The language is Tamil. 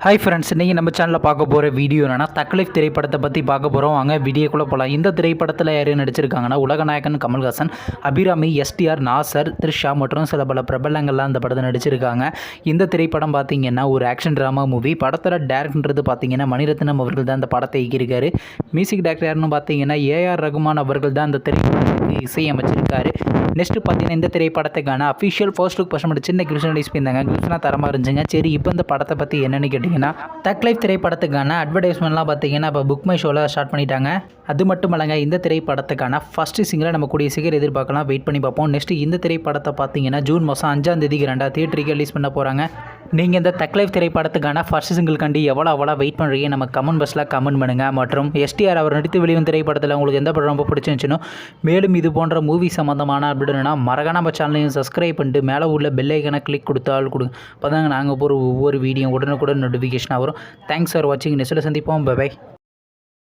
ஹாய் ஃப்ரெண்ட்ஸ் இன்றைக்கி நம்ம சேனலில் பார்க்க போகிற வீடியோ என்னன்னா தக்லீஃப் திரைப்படத்தை பற்றி பார்க்க போகிறோம் வாங்க வீடியோக்குள்ளே போகலாம் இந்த திரைப்படத்தில் யார் நடிச்சிருக்காங்கன்னா உலகநாயகன் கமல்ஹாசன் அபிராமி எஸ்டிஆர் நாசர் த்ரிஷா மற்றும் சில பல பிரபலங்கள்லாம் இந்த படத்தை நடிச்சிருக்காங்க. இந்த திரைப்படம் பார்த்தீங்கன்னா ஒரு ஆக்ஷன் ட்ராமா மூவி படத்தோட டேரக்டர்ன்றது பார்த்தீங்கன்னா மணிரத்னம் அவர்கள் தான் இந்த படத்தை இயக்கியிருக்காரு. மியூசிக் டேரக்டர் யாருன்னு பார்த்தீங்கன்னா ஏஆர் ரகுமான் அவர்கள் தான் இந்த திரைப்படத்துக்கு இசையமைச்சிருக்காரு. நெக்ஸ்ட் பார்த்தீங்கன்னா இந்த திரைப்படத்துக்கான அஃபிஷியல் ஃபர்ஸ்ட் லுக் பர்சன் சின்ன கிளிப்ஸ் ரிலீஸ் பண்ணியிருந்தாங்க கிருஷ்ணா தரமாக இருந்துச்சுங்க. சரி இப்போ இந்த படத்தை பற்றி என்னென்னு கேட்டிங்கன்னா தக் லைஃப் திரைப்படத்துக்கான அட்வர்டைஸ்மெண்ட்லாம் பார்த்தீங்கன்னா இப்போ புக் மை ஷோவில் ஸ்டார்ட் பண்ணிட்டாங்க. அது மட்டும் இல்லைங்க இந்த திரைப்படத்துக்கான ஃபஸ்ட்டு சிங்கிளை நம்ம கூடிய சீக்கிரம் எதிர்பார்க்கலாம். வெயிட் பண்ணி பார்ப்போம். நெக்ஸ்ட் இந்த திரைப்படத்தை பார்த்தீங்கன்னா ஜூன் மாதம் அஞ்சாம் தேதிக்கு ரெண்டா தியேட்டருக்கு ரிலீஸ் பண்ண போகிறாங்க நீங்கள் இந்த தக் லைஃப் திரைப்படத்துக்கான ஃபர்ஸ்ட் சிங்கிள்காண்டி எவ்வளோ அவ்வளோ வெயிட் பண்ணுறீங்க நம்ம கமெண்ட் பாக்ஸில் கமெண்ட் பண்ணுங்கள் மற்றும் எஸ்டிஆர் அவர் நடித்து வெளிவந்த திரைப்படத்தில் உங்களுக்கு எந்த படம் ரொம்ப பிடிச்சிருந்துச்சுனோ மேலும் இது போன்ற மூவி சம்மந்தமான அப்படின்னா மறக்காம நம்ம சேனலையும் சப்ஸ்கிரைப் பண்ணிட்டு மேலே உள்ள பெல்லைக்கனை கிளிக் கொடுத்தால் கொடுங்க அப்போ தாங்க நாங்கள் போகிற ஒவ்வொரு வீடியோ உடனுக்குடன் நோட்டிஃபிகேஷனாக வரும். தேங்க்ஸ் ஃபார் வாட்சிங் நெஸ்ட்டில் சந்திப்போம். பை